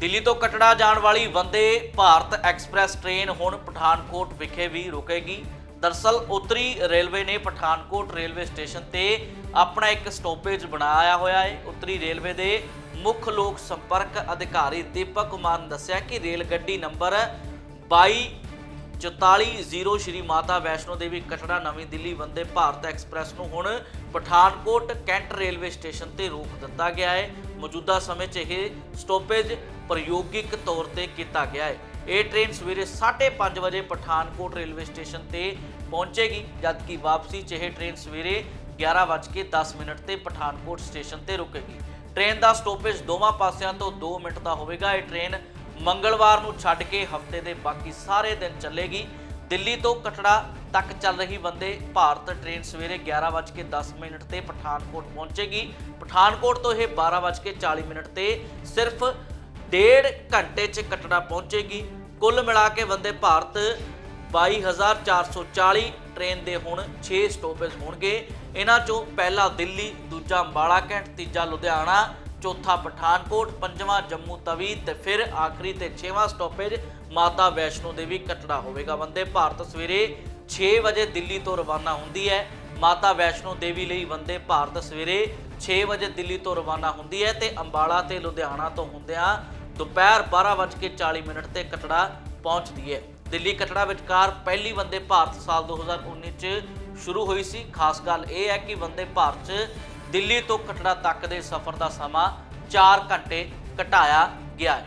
ਦਿੱਲੀ ਤੋਂ ਕਟੜਾ ਜਾਣ ਵਾਲੀ ਵੰਦੇ ਭਾਰਤ ਐਕਸਪ੍ਰੈਸ ਟ੍ਰੇਨ ਹੁਣ ਪਠਾਨਕੋਟ ਵਿਖੇ ਵੀ ਰੁਕੇਗੀ। ਦਰਸਲ ਉੱਤਰੀ ਰੇਲਵੇ ਨੇ ਪਠਾਨਕੋਟ ਰੇਲਵੇ ਸਟੇਸ਼ਨ ਤੇ ਆਪਣਾ ਇੱਕ ਸਟਾਪੇਜ ਬਣਾਇਆ ਹੋਇਆ ਹੈ। ਉੱਤਰੀ ਰੇਲਵੇ ਦੇ ਮੁੱਖ ਲੋਕ ਸੰਪਰਕ ਅਧਿਕਾਰੀ ਦੀਪਕ ਕੁਮਾਰ ਨੇ ਦੱਸਿਆ ਕਿ ਰੇਲ ਗੱਡੀ ਨੰਬਰ 22 4400 ਸ਼੍ਰੀ ਮਾਤਾ ਵੈਸ਼ਨੋ ਦੇਵੀ ਕਟੜਾ ਨਵੀਂ ਦਿੱਲੀ ਵੰਦੇ ਭਾਰਤ ਐਕਸਪ੍ਰੈਸ ਨੂੰ ਹੁਣ ਪਠਾਨਕੋਟ ਕੈਂਟ ਰੇਲਵੇ ਸਟੇਸ਼ਨ ਤੇ ਰੋਕ ਦਿੱਤਾ ਗਿਆ ਹੈ। ਮੌਜੂਦਾ ਸਮੇਂ 'ਚ ਇਹ ਸਟਾਪੇਜ ਪ੍ਰਯੋਗਿਕ ਤੌਰ ਤੇ ਕੀਤਾ ਗਿਆ ਹੈ। ਇਹ ਟ੍ਰੇਨ ਸਵੇਰੇ 5:30 ਵਜੇ ਪਠਾਨਕੋਟ ਰੇਲਵੇ ਸਟੇਸ਼ਨ ਤੇ ਪਹੁੰਚੇਗੀ, ਜਦਕਿ ਵਾਪਸੀ 'ਚ ਇਹ ਟ੍ਰੇਨ ਸਵੇਰੇ 11:10 ਮਿੰਟ ਤੇ ਪਠਾਨਕੋਟ ਸਟੇਸ਼ਨ ਤੇ ਰੁਕੇਗੀ। ਟ੍ਰੇਨ ਦਾ ਸਟਾਪੇਜ ਦੋਵਾਂ ਪਾਸਿਆਂ ਤੋਂ 2 ਮਿੰਟ ਦਾ ਹੋਵੇਗਾ। ਇਹ ਟ੍ਰੇਨ ਮੰਗਲਵਾਰ ਨੂੰ ਛੱਡ ਕੇ ਹਫ਼ਤੇ ਦੇ ਬਾਕੀ ਸਾਰੇ ਦਿਨ ਚੱਲੇਗੀ। ਦਿੱਲੀ ਤੋਂ ਕਟੜਾ ਤੱਕ ਚੱਲ ਰਹੀ ਵੰਦੇ ਭਾਰਤ ਟ੍ਰੇਨ ਸਵੇਰੇ 11:10 ਮਿੰਟ ਤੇ ਪਠਾਨਕੋਟ ਪਹੁੰਚੇਗੀ। ਪਠਾਨਕੋਟ ਤੋਂ ਇਹ 12:40 ਮਿੰਟ ਤੇ ਸਿਰਫ ਡੇਢ ਘੰਟੇ 'ਚ ਕਟੜਾ ਪਹੁੰਚੇਗੀ। ਕੁੱਲ ਮਿਲਾ ਕੇ ਵੰਦੇ ਭਾਰਤ 22440 ਟ੍ਰੇਨ ਦੇ ਹੁਣ 6 ਸਟਾਪੇਜ ਹੋਣਗੇ। ਇਹਨਾਂ ਚੋਂ ਪਹਿਲਾ ਦਿੱਲੀ, ਦੂਜਾ ਅੰਬਾਲਾ ਕੈਂਟ ਤੀਜਾ ਲੁਧਿਆਣਾ, ਚੌਥਾ ਪਠਾਨਕੋਟ, ਪੰਜਵਾਂ ਜੰਮੂ ਤਵੀ ਤੇ ਫਿਰ ਆਖਰੀ ਤੇ ਛੇਵਾਂ ਸਟਾਪੇਜ ਮਾਤਾ ਵੈਸ਼ਨੋ ਦੇਵੀ ਕਟੜਾ ਹੋਵੇਗਾ। ਵੰਦੇ ਭਾਰਤ ਸਵੇਰੇ 6 ਵਜੇ ਦਿੱਲੀ ਤੋਂ ਰਵਾਨਾ ਹੁੰਦੀ ਹੈ। ਮਾਤਾ ਵੈਸ਼ਨੋ ਦੇਵੀ ਲਈ ਵੰਦੇ ਭਾਰਤ ਸਵੇਰੇ 6 ਵਜੇ ਦਿੱਲੀ ਤੋਂ ਰਵਾਨਾ ਹੁੰਦੀ ਹੈ ਤੇ ਅੰਬਾਲਾ ਤੇ ਲੁਧਿਆਣਾ ਤੋਂ ਹੁੰਦਿਆਂ ਦੁਪਹਿਰ 12:40 ਮਿੰਟ ਤੇ ਕਟੜਾ ਪਹੁੰਚਦੀ ਹੈ। ਦਿੱਲੀ ਕਟੜਾ ਵਿਚਕਾਰ ਪਹਿਲੀ ਵੰਦੇ ਭਾਰਤ ਸਾਲ 2019 ਚ ਸ਼ੁਰੂ ਹੋਈ ਸੀ। ਖਾਸ ਗੱਲ ਇਹ ਹੈ ਕਿ ਵੰਦੇ ਭਾਰਤ ਚ ਦਿੱਲੀ ਤੋਂ ਕਟੜਾ ਤੱਕ ਦੇ ਸਫ਼ਰ ਦਾ ਸਮਾਂ 4 ਘੰਟੇ ਘਟਾਇਆ ਗਿਆ ਹੈ।